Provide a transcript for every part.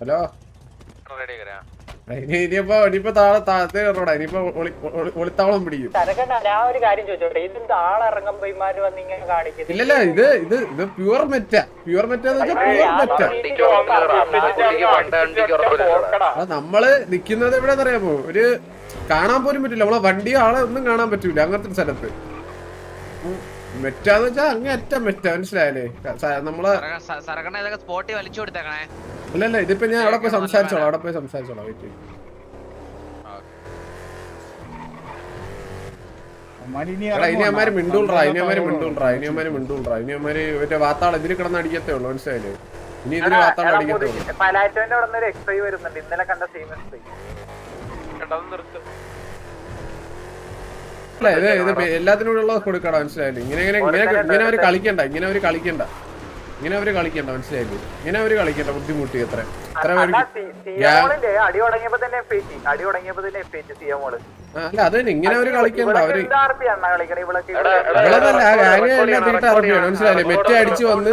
Hello? ഇനിയിപ്പോ ഇനിയിപ്പോ താഴെ താഴത്തെ കയറോടാ. ഇനിയിപ്പോ ഒളി- ഒളി- ഒളിത്താവളം പിടിക്കും. ഞാൻ ഒരു കാര്യം ചോദിച്ചോട്ടെ? ഇത് ആളിറങ്ങുമ്പോ ഇമാര് വന്ന് ഇങ്ങനെ കാണിക്കുന്നത് ഇല്ലല്ല ഇത് ഇത് ഇത് പ്യുവർ മെറ്റ പ്യുവർ മെറ്റ എന്ന് വെച്ചാൽ പ്യുവർ മെറ്റ നമ്മൾ നിക്കുന്നത് എവിടെയെന്നറിയാമോ ഒരു കാണാൻ പോലും പറ്റില്ല. നമ്മളെ വണ്ടിയോ ആളെ ഒന്നും കാണാൻ പറ്റൂല. അങ്ങനത്തെ സ്ഥലത്ത്. മെറ്റാന്ന് വെച്ചാ അങ്ങേ അറ്റം മെറ്റ മനസ്സിലായാലേ നമ്മളെ സരക്കണ ഇതൊക്കെ സ്പോട്ടി വലിച്ചു കൊടുത്തേക്കണേ. അല്ലല്ല ഇതിപ്പോ ഞാൻ അവിടെ പോയി സംസാരിച്ചോളാം അവിടെ പോയി സംസാരിച്ചോളാം വെയിറ്റ് ചെയ്യും. ഇനി അമ്മാര് മിണ്ടൂൾറാ ഇനി അമ്മാര് മിണ്ടൂൾറാ ഇനി അമ്മാര് മിണ്ടൂൾറാ ഇനി അമ്മാര് മറ്റേ വാത്താൾ ഇതിൽ കിടന്ന് അടിക്കത്തേ ഉള്ളൂ മനസ്സിലായില്ലേ? ഇനി ഇതിന് വാത്താൾ അടിക്കത്തേ ഉള്ളൂ. പലാറ്റോന്റെ അവിടെ നിന്ന് ഒരു വരുന്നുണ്ട് ഇന്നലെ കണ്ട സെയിം എക്സ്ഐ അല്ല ഇത് ഇത് പേ- എല്ലാത്തിനും കൂടെ ഉള്ളത് കൊടുക്കടാ മനസ്സിലായില്ലേ? ഇങ്ങനെ ഇങ്ങനെ ഇങ്ങനെ ഇങ്ങനെ അവർ കളിക്കണ്ട ഇങ്ങനെ അവർ കളിക്കണ്ട. ഇങ്ങനെ അവർ കളിക്കണ്ട മനസ്സിലായില്ലേ? ഇങ്ങനെ അവർ കളിക്കണ്ട ബുദ്ധിമുട്ടി എത്ര എത്ര അടി തുടങ്ങിയപ്പോ തന്നെ അടി തുടങ്ങിയപ്പോ തന്നെ അല്ല അത് ഇങ്ങനെ അവർ കളിക്കണ്ട അവർ ഇവളതല്ല ഗാങ് തീട്ട അറിഞ്ഞു മനസ്സിലായില്ലേ? മെറ്റ് അടിച്ചു വന്ന്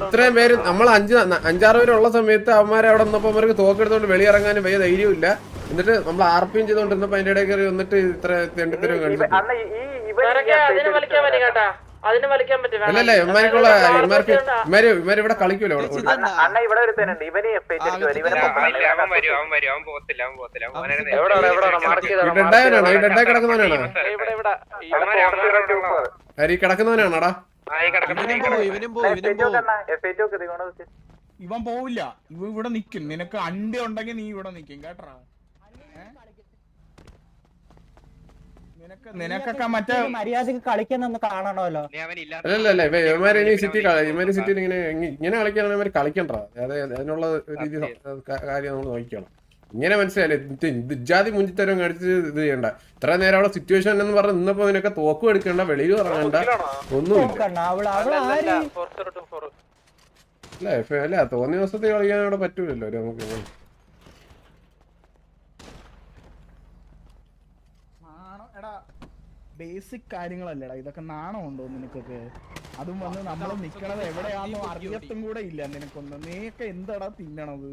ഇത്രയും പേര് നമ്മൾ അഞ്ച് അഞ്ചാറ് പേരുള്ള ഉള്ള സമയത്ത് അവന്മാരെ അവിടെ നിന്നപ്പോ അവർക്ക് തോക്കെടുത്തോണ്ട് വെളിയിറങ്ങാനും വലിയ ധൈര്യമില്ല എന്നിട്ട് നമ്മൾ ആർപ്പിയും ചെയ്തോണ്ടിരുന്നപ്പോ അതിന്റെ ഇടയിൽ കയറി വന്നിട്ട് ഇത്ര തെണ്ടിത്തരം കണ്ടു അതിന് വലിക്കാൻ പറ്റും കേട്ടാ അതിന് വലിക്കാൻ പറ്റും വേണം. അല്ലല്ല ഇവന്മാർക്കുള്ള ഇവന്മാർക്ക് ഇവന്മാര് ഇവന്മാര് ഇവിടെ കളിക്കൂലോ അണ്ണ ഇവിടെ ഒരുത്തനുണ്ട് ഇവന് എഫ് എച്ച് അടിച്ചു ഇവനെ വരും അവൻ വരും. അവൻ പോകത്തില്ല അവൻ പോകത്തില്ല. അവൻ വളരെ നേരം എവിടെ എവിടെ മാർക്ക് ഈ ഡെഡായവനാണോ ഈ ഡെഡായി കിടക്കുന്നവനാണോ? ഇവിടെ ഇവിടെ അവന്മാര് അവന്മാരുള്ള ആര് ഈ കിടക്കുന്നവനാണോടാ ഇവൻ പോവില്ല. ഇവ ഇവിടെ നിക്കും. നിനക്ക് അണ്ടി ഉണ്ടെങ്കിൽ നീ ഇവിടെ നിക്കും. കേട്ടറാ ഏ? നിനക്ക് നിനക്കൊക്കെ മറ്റേ മര്യാദയ്ക്ക് കളിക്കുന്ന കാണണമല്ലോ. നീ അവൻ ഇല്ലാത്ത അല്ലല്ല അല്ല ഇവ ഇവന്മാര് ഇനി സിറ്റി ഇവന്മാര് സിറ്റിയിൽ ഇങ്ങനെ ഇങ്ങ- ഇങ്ങനെ കളിക്കാനാണ് ഇവർ കളിക്കണ്ട അതെ അതിനുള്ള രീതി കാര്യം നമ്മൾ നോക്കിക്കണം. ഇങ്ങനെ മനസ്സിലായില്ലേ? ഇജാതി മുഞ്ചിത്തരം കാണിച്ച് ഇത് ചെയ്യണ്ട. ഇത്ര നേരം അവിടെ സിറ്റുവേഷൻ എന്ന് പറഞ്ഞ് നിന്നപ്പോ നിനക്ക് തോക്കും എടുക്കണ്ട വെളിയിൽ ഇറങ്ങണ്ട ഒന്നുമില്ല. അവൾ അവൾ ആര്? അല്ല ഇപ്പൊ അല്ല തോന്നിയ ദിവസത്തെ കളിക്കാൻ അവിടെ പറ്റൂലല്ലോ നമുക്ക് നാണം എടാ ബേസിക് കാര്യങ്ങളല്ലേടാ. ഇതൊക്കെ നാണമുണ്ടോ നിനക്കൊക്കെ? അതും വന്ന് നമ്മൾ നിക്കണത് എവിടെയാന്നോ അറിയത്തും കൂടെ ഇല്ല നിനക്കൊന്നും. നീയൊക്കെ എന്താടാ തിന്നണത്?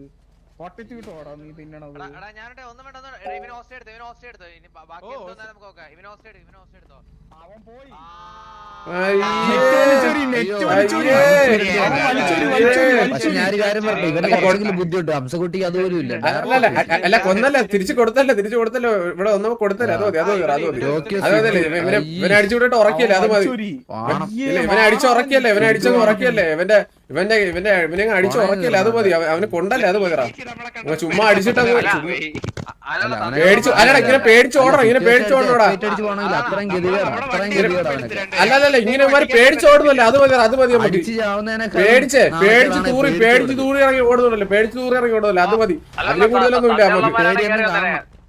പൊട്ടറ്റ് വിട്ടോടാ നീ തിന്നണത്. ഞാനിട്ട് ഒന്നും വേണ്ട ഇവന് ഹോസ്റ്റ് എടുത്തോ ഇവൻ ഹോസ്റ്റ് എടുത്തോ. ഇനി ബാക്കി നമുക്ക് നോക്കാം. ഇവന് ഹോസ്റ്റ് എടുത്തോ ഇവന് ഹോസ്റ്റ് എടുത്തോ. ബുദ്ധിമുട്ട്. അതുപോലും ഇല്ല. അല്ല കൊന്നല്ല തിരിച്ചു കൊടുത്തല്ല തിരിച്ചു കൊടുത്തല്ലോ. ഇവിടെ ഒന്നും കൊടുത്തല്ലേ അത് മതി അത് മതി അത് മതി. ഇവനെ ഇവനെ അടിച്ചു വിട്ടിട്ട് ഉറക്കിയല്ലേ? അത് മതി. ഇവനെ അടിച്ചു ഉറക്കിയല്ലേ? ഇവനെ അടിച്ചു ഉറക്കിയല്ലേ? ഇവന്റെ ഇവന്റെ ഇവന്റെ ഇവനെ അടിച്ചു ഉറക്കിയല്ലേ? അത് മതി. അവ- അവന് കൊണ്ടല്ലേ? അത് മതി ചുമ്മാ അടിച്ചിട്ട് പേടിച്ചു അല്ലടാ ഇങ്ങനെ പേടിച്ച് ഓടണം ഇങ്ങനെ പേടിച്ച് ഓടണോടാ അടിച്ച് പോകണമെങ്കിൽ അത്രയും ഗതികേടാ അത്രയും ഗതികേടാ അവനൊക്കെ. അല്ല അല്ല അല്ല ഇങ്ങനെ ഇവന്മാര് പേടിച്ച് ഓടുന്നല്ലേ അത് മതി അത് മതി പേടിച്ച് പേടിച്ച് തൂറി പേടിച്ച് തൂറി ഇറങ്ങി ഓടുന്നുണ്ടല്ലോ പേടിച്ച് തൂറി ഇറങ്ങി ഓടുന്നല്ലോ അത് മതി. അതിലും കൂടുതലൊന്നും ഇല്ല നമുക്ക്.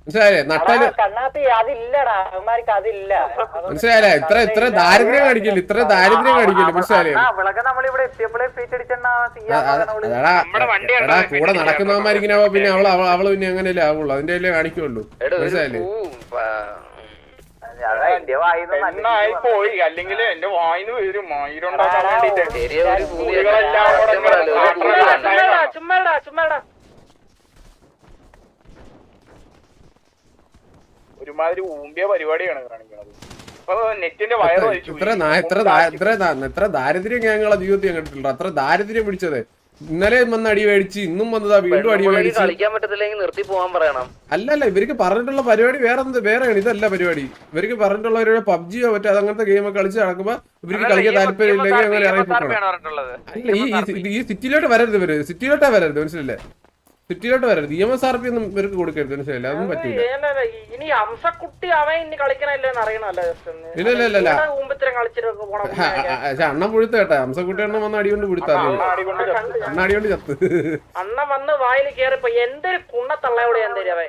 മനസ്സിലായില്ലേ? നട്ടാൽ മനസ്സിലായില്ലേ? ഇത്ര ഇത്ര ദാരിദ്ര്യം കാണിക്കില്ല? ഇത്ര ദാരിദ്ര്യം കാണിക്കില്ല? മനസ്സിലായില്ലേ? അവളൊക്കെ നമ്മളിവിടെ എത്തിയപ്പോഴേ ഫീറ്റ് അടിച്ചെണ്ണ എടാ എടാ കൂടെ നടക്കുന്നവന്മാരിങ്ങനെ പിന്നെ അവൾ അവൾ പിന്നെ അങ്ങനെയല്ലേ ആവുള്ളൂ. അതിന്റെ അല്ലേ കാണിക്കുള്ളൂ. മനസ്സിലായില്ലേ? പോയി. അല്ലെങ്കിൽ എന്റെ വായിന്ന് വരും. വേണ്ടിട്ട് ചുമ്മാടാ ഒരുമാതിരി ഊമ്പിയ പരിപാടിയാണ് കാണിക്കുന്നത് നെറ്റിന്റെ വയറ് വലിച്ചു. ഇത്ര ഇത്ര ദാ- ഇത്ര ദാരിദ്ര്യം ഞങ്ങളെ ജീവിതത്തിൽ കണ്ടിട്ടില്ല അത്ര ദാരിദ്ര്യം പിടിച്ചത്. ഇന്നലെ വന്ന് അടി മേടിച്ച് ഇന്നും വന്നതാ വീണ്ടും അടി മേടിച്ച്. കളിക്കാൻ പറ്റത്തില്ലെങ്കിൽ നിർത്തി പോവാൻ പറയണം. അല്ലല്ല ഇവർക്ക് പറഞ്ഞിട്ടുള്ള പരിപാടി വേറെ വേറെയാണ് ഇതല്ല പരിപാടി. ഇവർക്ക് പറഞ്ഞിട്ടുള്ള ഒരു പബ്ജിയോ മറ്റോ അതങ്ങനത്തെ ഗെയിമൊക്കെ കളിച്ച് നടക്കുമ്പോ ഇവർക്ക് കളിക്കാൻ താല്പര്യം ഇല്ലെങ്കിൽ അങ്ങനെ അല്ല ഈ- ഈ സിറ്റിയിലോട്ട് വരരുത് ഇവർ. സിറ്റിയിലോട്ടാ വരരുത് മനസ്സിലല്ലേ? സിറ്റിയിലോട്ട് വരരുത്. E M S R P ഒന്നും ഇവർക്ക് കൊടുക്കരുത്. മനസ്സിലായില്ല? അതൊന്നും പറ്റില്ല ഇനി അംസക്കുട്ടി അവൻ ഇനി കളിക്കണല്ലേന്ന് അറിയണല്ലോ. ഇല്ല, ഇല്ല, ഇല്ല, പക്ഷെ അണ്ണൻ പുഴുത്ത കേട്ടാ. ഹംസക്കുട്ടി അണ്ണൻ വന്ന് അടികൊണ്ട് പുഴുത്താ അണ്ണ അടികൊണ്ട് ചത്ത്. അണ്ണ വന്ന് വായിൽ കേറിപ്പോ എന്തൊരു കുണ്ണത്തള്ളയോടെ എന്തേലും അവൻ.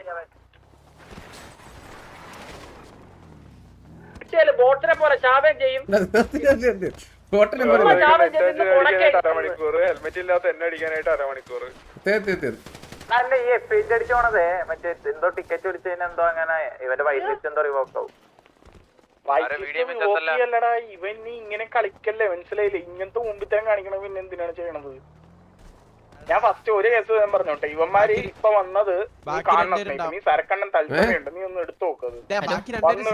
ബോട്ടിനെ പോലെ ചാവേം ചെയ്യും. ചുമ്മാ പോലെ ഹെൽമെറ്റ് ഇല്ലാത്ത എന്നെ അടിക്കാനായിട്ട് അരമണിക്കൂർ അല്ല ഈ എഫ് എച്ച് അടിച്ചു പോണതേ മറ്റേ എന്തോ ടിക്കറ്റ് അടിച്ചതിന് എന്തോ അങ്ങനെ ഇവന്റെ വൈറ്റ് ലിസ്റ്റ് എന്തോ റിവോക്ക് ആവും. അല്ലടാ ഇവൻ നീ ഇങ്ങനെ കളിക്കല്ലേ? മനസ്സിലായില്ലേ? ഇങ്ങനത്തെ തന്നെ കാണിക്കണം പിന്നെ എന്തിനാണ് ചെയ്യണത്? ഞാൻ ഫസ്റ്റ് ഒരു കേസ് ഞാൻ പറഞ്ഞോട്ടെ. ഇവന്മാര് ഇപ്പൊ വന്നത് നീ കാണണം നീ സരക്കണ്ണൻ തൽപ്പരയുണ്ട് നീ ഒന്ന് എടുത്തു നോക്കത് വന്ന്.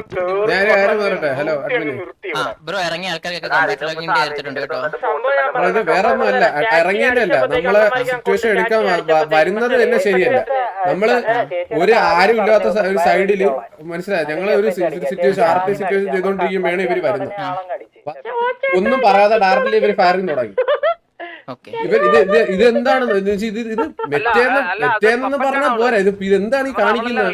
ബ്രോ ഇറങ്ങിയ വേറെ ഒന്നുമല്ല. ഇറങ്ങിയതല്ല. നമ്മൾ സിറ്റുവേഷൻ എടുക്കാൻ വരുന്നത് തന്നെ ശരിയല്ല. നമ്മൾ ഒരു ആരും ഇല്ലാത്ത ഒരു സൈഡിൽ മനസ്സിലായി? ഞങ്ങൾ ഒരു സിറ്റുവേഷൻ ആർ പി സിറ്റുവേഷൻ ചെയ്തോണ്ടിരിക്കുമ്പോഴാണ് ഇവർ വരുന്നത്. ഒന്നും പറയാതെ ഡയറക്റ്റ്ലി ഇവർ ഫയറിംഗ് തുടങ്ങി. ഓക്കെ. ഇവർ ഇത് ഇത് ഇത് എന്താണെന്ന് ഇത് ഇത് ഇത് മെറ്റേന്ന് മെറ്റേന്ന് പറഞ്ഞാൽ പോരാ. ഇത് ഇതെന്താണ് ഈ കാണിക്കുന്നത്?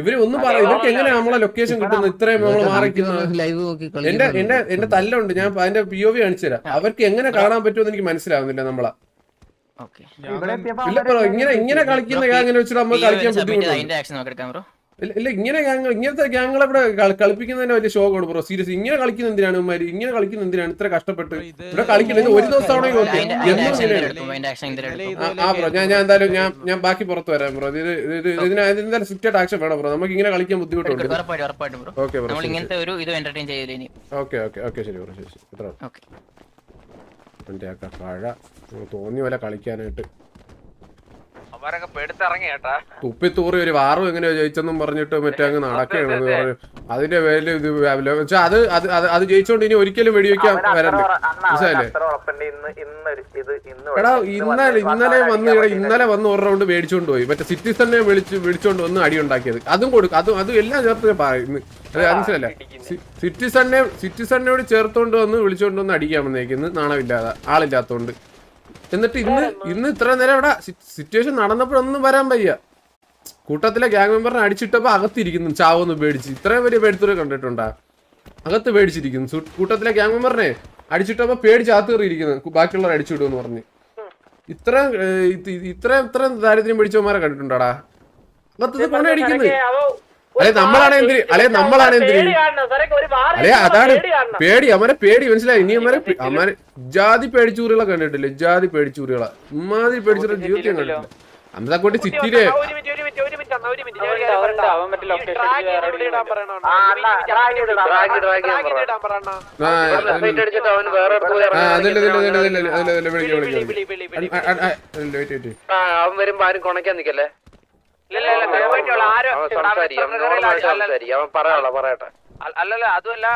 ഇവർ ഒന്നും പറ ഇവർക്ക് എങ്ങനെ നമ്മളെ ലൊക്കേഷൻ കിട്ടുന്നത്? ഇത്രയും നമ്മൾ മാറിക്കുന്നത് ലൈവ് നോക്കി എന്റെ എന്റെ എന്റെ തല്ലുണ്ട്. ഞാൻ അതിന്റെ പി ഒ വി കാണിച്ചുതരാം അവർക്ക് എങ്ങനെ കാണാൻ പറ്റുമെന്ന് എനിക്ക് മനസ്സിലാവുന്നില്ല നമ്മളെ. ഓക്കെ. ഇല്ല ബ്രോ ഇങ്ങനെ ഇങ്ങനെ കളിക്കുന്ന ഗ്യാങ്ങിനെ വെച്ചിട്ട് നമ്മൾ കളിക്കാൻ ബുദ്ധിമുട്ടുണ്ട്? ഇല്ല ഇങ്ങനെ ഗ്യാങ്ങൾ ഇങ്ങനത്തെ ഗ്യാങ്ങളെ ഇവിടെ കളി- കളിപ്പിക്കുന്നതിന് വലിയ ഷോക്കാണ് ബ്രോ സീരിയസ് ഇങ്ങനെ കളിക്കുന്ന എന്തിനാണ് ഇവന്മാര്? ഇങ്ങനെ കളിക്കുന്ന എന്തിനാണ്? ഇത്ര കഷ്ടപ്പെട്ട് ഇവിടെ കളിക്കുന്നത് ഒരു ദിവസം എന്തെങ്കിലും ആ- ബ്രോ ഞാൻ ഞാൻ എന്തായാലും ഞാൻ ഞാൻ ബാക്കി പുറത്ത് വരാം ബ്രോ ഇത് ഇത് ഇത് ഇതിന് എന്തായാലും സ്ട്രിക്റ്റ് ആക്ഷൻ വേണം ബ്രോ നമുക്ക് ഇങ്ങനെ കളിക്കാൻ ബുദ്ധിമുട്ടുണ്ട്. ഓക്കെ ബ്രോ നമ്മൾ ഇങ്ങനത്തെ ഒരു ഇത് എന്റർടൈൻ ചെയ്യില്ല ഇനി. ഓക്കെ ഓക്കെ ഓക്കെ ശരി ബ്രോ ശരി ശരി. ഇത്ര ഓക്കെ എന്റെ ആ കഴ തോന്നിയ പോലെ കളിക്കാനായിട്ട്. തുപ്പിത്തൂറി ഒരു വാറും എങ്ങനെയാ ജയിച്ചെന്നും പറഞ്ഞിട്ട് മറ്റേ അങ്ങ് നടക്കുകയാണ് പറഞ്ഞു. അതിന്റെ പേരിൽ ഇത് വെച്ചാൽ അത് അത് ജയിച്ചോണ്ട് ഇനി ഒരിക്കലും വെടിവെക്കാൻ വരണ്ടേ. മനസ്സിലായില്ലേ? എടാ ഇന്നലെ ഇന്നലെ വന്ന് ഇവിടെ ഇന്നലെ വന്ന് ഒരു റൗണ്ട് മേടിച്ചോണ്ട് പോയി. മറ്റേ സിറ്റിസനെ വിളിച്ച് വിളിച്ചോണ്ട് വന്ന് അടി ഉണ്ടാക്കിയത്. അതും കൊടുക്കും അതും അതും എല്ലാം ചേർത്ത് ഞാൻ പറയുന്നു മനസ്സിലല്ല സിറ്റിസനെ സിറ്റിസനോട് ചേർത്തോണ്ട് വന്ന് വിളിച്ചോണ്ട് വന്ന് അടിക്കാൻ വന്നേക്കുന്നു. നാണമില്ലാതെ ആളില്ലാത്തോണ്ട്. എന്നിട്ട് ഇന്ന് ഇന്ന് ഇത്ര നേരം ഇവിടെ സിറ്റുവേഷൻ നടന്നപ്പോഴൊന്നും വരാൻ വയ്യ. കൂട്ടത്തിലെ ഗ്യാങ് മെമ്പറിനെ അടിച്ചിട്ടപ്പോ അകത്തിരിക്കുന്നു ചാവൊന്ന് പേടിച്ച്. ഇത്രയും വലിയ പേടിത്തൂരെ കണ്ടിട്ടുണ്ടാ? അകത്ത് പേടിച്ചിരിക്കുന്നു. കൂട്ടത്തിലെ ഗ്യാങ് മെമ്പറിനെ അടിച്ചിട്ടപ്പോ പേടിച്ച് അകത്ത് കയറിയിരിക്കുന്നു. ബാക്കിയുള്ളവർ അടിച്ചിടുമെന്ന് പറഞ്ഞ്. ഇത്രയും ഇത്ര ഇത്ര ഇത്രയും ഇത്രയും ദാരിദ്ര്യം പിടിച്ചവന്മാരെ കണ്ടിട്ടുണ്ടാടാ? അകത്ത് പണി അടിക്കുന്നത് അല്ലെ നമ്മളാണ് എന്തിരി അല്ലെ നമ്മളാണ് എന്തിരി അല്ലെ അതാണ് പേടി അവനെ പേടി മനസ്സിലായി ഇനി അമ്മനെ അമ്മനെ ജാതി പേടിച്ചൂറികളെ കണ്ടിട്ടില്ലേ ജാതി പേടിച്ചൂറികളെ ഇമാതിരി പേടിച്ചൂറികളെ ജീവിതം ഞാൻ കണ്ടിട്ടില്ല അമ്മതക്കോട്ടി സിറ്റിയിലെ. അവൻ വരുമ്പോ ആരും കൊണക്കാൻ നിക്കല്ലേ അല്ലല്ല അതുമല്ല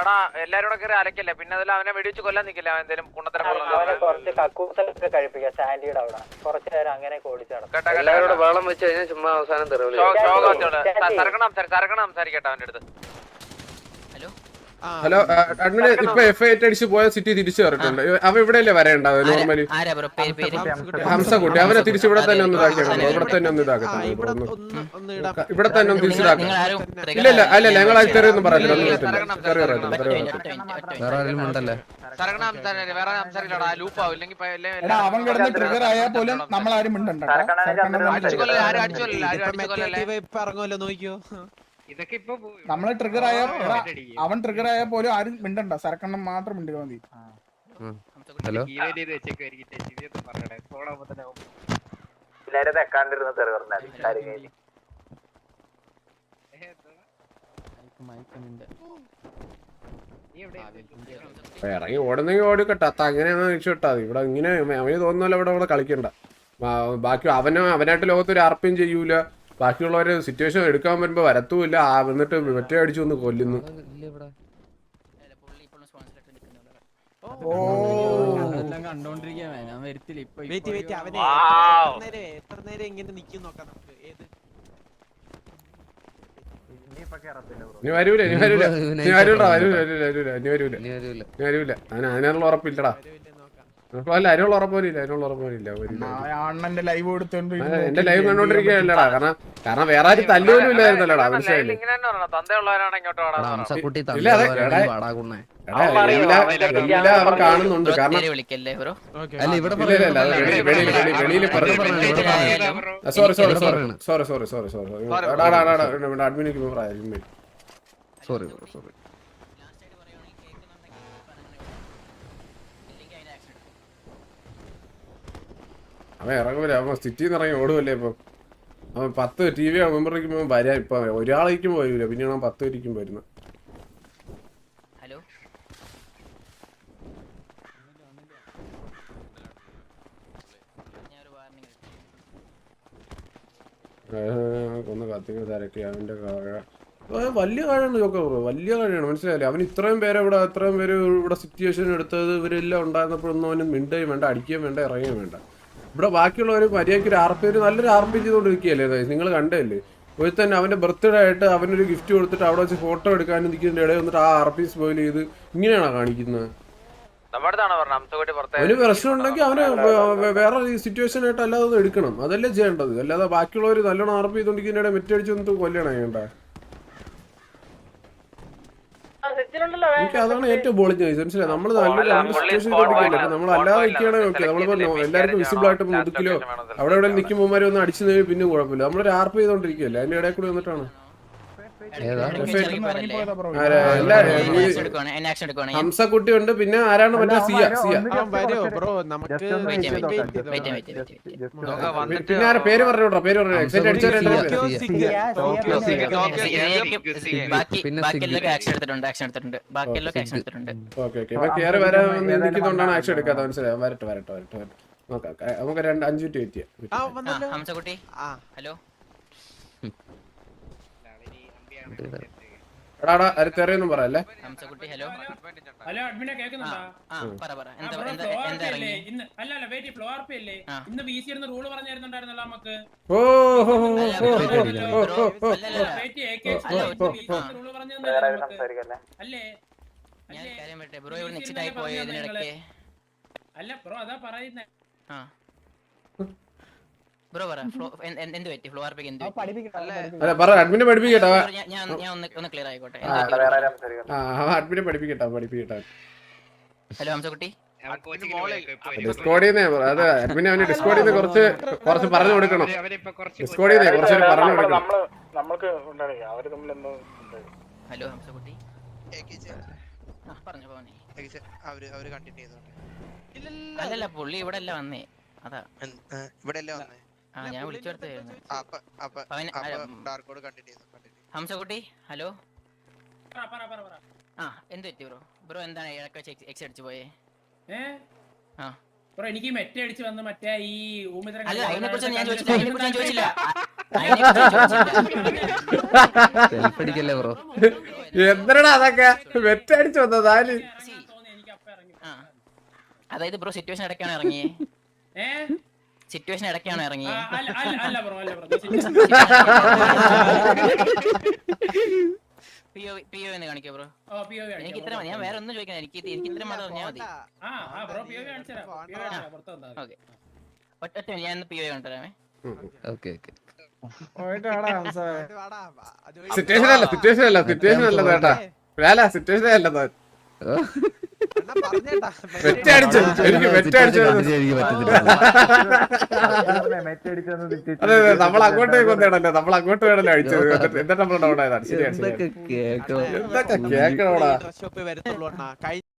എടാ എല്ലാരും കൂടെ കയറി അലക്കല്ലേ? പിന്നെ അതിൽ അവനെ വെടിവെച്ച് കൊല്ലാൻ നിക്കില്ല? എന്തേലും കുണ്ണത്തരം കുറച്ച് കക്കൂസൊക്കെ കഴിപ്പിക്കാം സാൻഡിയുടെ അവിടെ. കുറച്ച് നേരം അങ്ങനെ വെള്ളം വെച്ച് കഴിഞ്ഞാൽ ചുമ്മാ അവസാനം സരക്കണം സംസാരിക്കട്ടെ അവന്റെ അടുത്ത്. ഹലോ അഡ്മിന് ഇപ്പൊ എഫ് ഐ അടിച്ച് പോയ സിറ്റി തിരിച്ചു കയറിട്ടുണ്ട് അവ ഇവിടെയല്ലേ വരേണ്ടത്? നോർമലി ഹംസകുട്ടി അവനെ തിരിച്ച് ഇവിടെ തന്നെ ഒന്ന് ഇതാക്കിയാണ് ഇവിടെ തന്നെ ഒന്ന് ഇതാക്കട്ടെ. ഇവിടെ തന്നെ ഒന്ന് തിരിച്ചിതാക്കാം ഇല്ല ഇല്ല. അല്ല ഞങ്ങൾ അത് തെറിയൊന്നും പറയത്തില്ല ഒന്നും പറ്റില്ല തെറി പറയത്തില്ല തെറി അവൻ കിടന്ന് ട്രിഗർ ആയാൽ പോലും നമ്മളാരും മിണ്ടണ്ട. ഇറങ്ങുമല്ലോ നോക്കിയോ ഇതൊക്കെ ഇപ്പൊ നമ്മൾ ട്രിഗർ ആയ അവൻ ട്രിഗർ ആയ പോലും ആരും മിണ്ടണ്ട. സരക്കണ്ണം മാത്രം മിണ്ടുക മതി. ഹലോ? എല്ലാരും തെക്കാണ്ടിരുന്ന ഇറങ്ങി ഓടുന്നെങ്കിൽ ഓടിക്കട്ടെ. അത്ത അങ്ങനെയാണ് രക്ഷപ്പെട്ടാ ഇവിടെ ഇങ്ങനെ അവന് തോന്നുന്നല്ലോ ഇവിടെ ഇവിടെ കളിക്കണ്ട. ബാക്കി അവനോ അവനായിട്ട് ലോകത്ത് ഒരു ആർപ്പയും ചെയ്യൂല. ബാക്കിയുള്ളവര് സിറ്റുവേഷൻ എടുക്കാൻ വരുമ്പോ വരത്തുമില്ല. ആ എന്നിട്ട് മറ്റേ അടിച്ചു വന്ന് കൊല്ലുന്നു. ഇല്ല ഇവിടെ. പുള്ളി ഇപ്പോഴും സ്പോൺസർ നിൽക്കുന്നില്ല ഓ. കണ്ടോണ്ടിരിക്കാൻ ഞാൻ വരത്തില്ല ഇപ്പൊ വെയിറ്റ് വെയിറ്റ് അവനെ എത്ര നേരം എത്ര നേരം ഇങ്ങനെ നിക്കും നോക്കാം നമുക്ക്. ഏത്? ഇനി വരൂല ഇനി വരൂല. ഇനി വരൂല വരൂല. വരൂല വരൂല ഇനി വരൂല. ഇനി വരൂല. ഇനി വരൂല. അതിന് അതിനുള്ള ഉറപ്പില്ലടാ. അല്ല അതിനുള്ള ഉറപ്പ് പോലും ഇല്ല അതിനുള്ള ഉറപ്പ് പോലും ആ അണ്ണന്റെ ലൈവ് എന്റെ ലൈവ് കണ്ടോണ്ടിരിക്കാ കണ്ടോണ്ടിരിക്കുകയല്ലടാ കാരണം കാരണം വേറെ ആരും തല്ലുപോലും ഇല്ലായിരുന്നല്ലോടാ മനസ്സിലായില്ലേ ഇല്ല, അതെ, എല്ലാം കാണുന്നുണ്ട് കാരണം sorry sorry sorry. Sorry sorry sorry sorry അഡ്മിനിക്ക് പറയാം സോറി സോറി അവൻ ഇറങ്ങൂല അവൻ സിറ്റിയിൽ നിന്ന് ഇറങ്ങി ഓടുമല്ലേ ഇപ്പം. അവൻ പത്ത് ടി വി മെമ്പറിക്കുമ്പോ വരാ. ഇപ്പൊ ഒരാളേക്കും പോയില്ല പിന്നെയാണ് അവൻ പത്ത് വരിക്കും വരുന്നത് ഹലോ? ഒന്ന് തിരക്കി. കാഴ. വലിയ കാഴാണ് ജോക്ക ബ്രോ. വലിയ കാഴയാണ് മനസ്സിലായില്ലേ? അവൻ ഇത്രയും പേരെ ഇവിടെ ഇത്രയും പേര് ഇവിടെ സിറ്റുവേഷൻ എടുത്തത് ഇവരെല്ലാം ഉണ്ടായിരുന്നപ്പോഴൊന്നും അവന് മിണ്ടുകയും വേണ്ട അടിക്കുകയും വേണ്ട ഇറങ്ങുകയും വേണ്ട. ഇവിടെ ബാക്കിയുള്ളവർ മര്യാദയ്ക്ക് ഒരു ആർ പി ഒരു നല്ലൊരു ആർ പി ചെയ്തുകൊണ്ടിരിക്കുകയല്ലേ നിങ്ങൾ കണ്ടല്ലേ ഒരു തന്നെ അവന്റെ ബർത്ത്ഡേ ആയിട്ട് അവനൊരു ഗിഫ്റ്റ് കൊടുത്തിട്ട് അവിടെ വെച്ച് ഫോട്ടോ എടുക്കാനും നിൽക്കുന്നതിന്റെ ഇടയിൽ വന്നിട്ട് ആ ആർ പി സ്പോയിൽ ചെയ്ത് ഇങ്ങനെയാണോ കാണിക്കുന്നത്? അവന് പ്രശ്നം ഉണ്ടെങ്കിൽ അവന് വേറെ സിറ്റുവേഷൻ ആയിട്ട് അല്ലാതെ എടുക്കണം. അതല്ലേ ചെയ്യേണ്ടത്? അല്ലാതെ ബാക്കിയുള്ളവർ നല്ലോണം ആർപ്പ് ഇടയിൽ മെറ്റടിച്ച് വന്നിട്ട് കൊല്ലണം ചെയ്യണ്ട എനിക്ക് അതാണ് ഏറ്റവും ബോളിങ് മനസ്സിലായി? നമ്മൾ നല്ല നമ്മൾ അല്ലാതെ നിൽക്കുകയാണെങ്കിൽ ഓക്കെ. നമ്മളിപ്പോ എല്ലാവർക്കും വിസിബിൾ ആയിട്ട് മുതുക്കിലോ അവിടെ എവിടെ നിൽക്കുമ്പോൾ ഒന്ന് അടിച്ചു നേടി പിന്നെ കുഴപ്പമില്ല. നമ്മളൊരു ആർപ്പ് ചെയ്തോണ്ടിരിക്കുകയല്ലേ? അതിന്റെ ഇടയിൽ കൂടി വന്നിട്ടാണ്. ഹംസക്കുട്ടി ഉണ്ട് പിന്നെ ആരാണ് മറ്റേ സിയ? സിയ. പിന്നെ ആരാ? പേര് പറഞ്ഞോട്ടോ പേര് പറഞ്ഞു. Excite അടിച്ചവരെ Siya, Tokyo Siya. Singer Tokyo singer. Singer ബാക്കി പിന്നെ ആക്ഷൻ എടുത്തിട്ടുണ്ട് ആക്ഷൻ എടുത്തിട്ടുണ്ട്. ബാക്കിയെല്ലാം ആക്ഷൻ എടുത്തിട്ടുണ്ട്. Okay okay. ഇപ്പൊ കയറി വരാൻ നിൽക്കുന്നോണ്ടാണ് ആക്ഷൻ എടുക്കാത്ത മനസ്സിലായി? വരട്ടെ വരട്ടെ വരട്ടെ നമുക്ക് രണ്ട് അഞ്ചു മിനിറ്റ് വെയിറ്റ് ചെയ്യാം ഹംസക്കുട്ടി. ആ. ഹലോ. എടാ എടാ അത് തെറിയൊന്നും പറയല്ലേ? ഹംസക്കുട്ടി ഹലോ. ഹലോ അഡ്മിനെ കേൾക്കുന്നുണ്ടോ? ആ പറ പറ. എന്താ എന്താ എന്താ? ഇറങ്ങി ഇന്ന് അല്ല അല്ല വെയിറ്റ്. ഇന്ന് ഇരുന്ന് പറഞ്ഞിരുന്നുണ്ടായിരുന്നല്ലോ നമുക്ക് ഓ ഹോ, ഹോ, ഹോ, ഹോ. വെയിറ്റ് അല്ല, അല്ലേ ഞാൻ കാര്യം പറ്റേ ബ്രോ ഇവിടെ നെക്സ്റ്റ് ആയി ഇന്നലെ പോയ പറഞ്ഞത് ഇതിനിടയ്ക്ക്? അല്ല ബ്രോ അതാ പറയുന്നേ. ആ. ബ്രോ പറ. എന്ത് പറ്റി? ഫ്ലോ ആർപിക്ക് എന്ത് പറ അഡ്മിനെ പഠിപ്പിക്കട്ടെ. ഞാൻ ഒന്ന് ക്ലിയർ ആയിക്കോട്ടെ. അഡ്മിനെ പഠിപ്പിക്കട്ടെ പഠിപ്പിക്കട്ടെ. ഹലോ ഹംസക്കുട്ടി ഡിസ്കോഡിൽ നിന്ന് അത് അഡ്മിനെ അവന് ഡിസ്കോഡിൽ നിന്ന് കുറച്ച് കുറച്ച് പറഞ്ഞു കൊടുക്കണം. ഡിസ്കോഡിൽ നിന്ന് കുറച്ച് പറഞ്ഞു കൊടുക്കണം. ഹലോ ഹംസക്കുട്ടി പറഞ്ഞു പോനെ അവർ അവർ കണ്ടിന്യൂ ചെയ്തോട്ടെ. അല്ലല്ല പുള്ളി ഇവിടെ അല്ല വന്നേ. അതാ. ഇവിടെ അല്ലേ വന്നേ. ഞാൻ വിളിച്ചു വരുത്തായിരുന്നു അപ്പൊ അപ്പൊ അവൻ dark code continue Hamsakutty hello. പറ പറ പറ പറ. ആ എന്ത് പറ്റി ബ്രോ? ബ്രോ എന്താണ് ഇടയ്ക്ക് വെച്ച് എക്സ് അടിച്ചു പോയേ? ആ. ബ്രോ എനിക്ക് മെറ്റ അടിച്ച് വന്ന് മറ്റേ ഈ ഊമിതരം അല്ല അതിനെ കുറിച്ച് ഞാൻ ചോദിച്ചില്ല ബ്രോ? എന്തരടാ അതൊക്കെ? വന്നത് എനിക്ക് അപ്പ ഇറങ്ങി. അതായത് ബ്രോ സിറ്റുവേഷൻ ഇടയ്ക്കാണ് ഇറങ്ങിയേ? ഏ? സിറ്റുവേഷൻ ഇടയ്ക്കാണ് ഇറങ്ങി അല്ല അല്ല അല്ല ബ്രോ അല്ല ബ്രോ. പി ഒ എന്ന് കാണിക്കോ ബ്രോ. എനിക്ക് ഇത്ര മതി. ഞാൻ വേറെ ഒന്നും ചോദിക്കാൻ എനിക്ക് എനിക്ക് ഇത്ര മാത്രം പറഞ്ഞാൽ മതി. ഓക്കെ. ഒറ്റ ഒറ്റ ഞാൻ പി ഒ കണ്ടുതരാമേ ഓക്കെ ഓക്കെ. സിറ്റുവേഷൻ അല്ല സിറ്റുവേഷൻ അല്ല സിറ്റുവേഷൻ അല്ല കേട്ടാ സിറ്റുവേഷൻ അല്ല നമ്മൾ അങ്ങോട്ടേക്ക് വന്നേടല്ലോ? നമ്മൾ അങ്ങോട്ട് വേണല്ലോ അടിച്ചത്? എന്നിട്ട് എന്നിട്ട് നമ്മൾ ഡൗൺ ആയതാണ് ശരിയാണ് കേക്കണോടാ?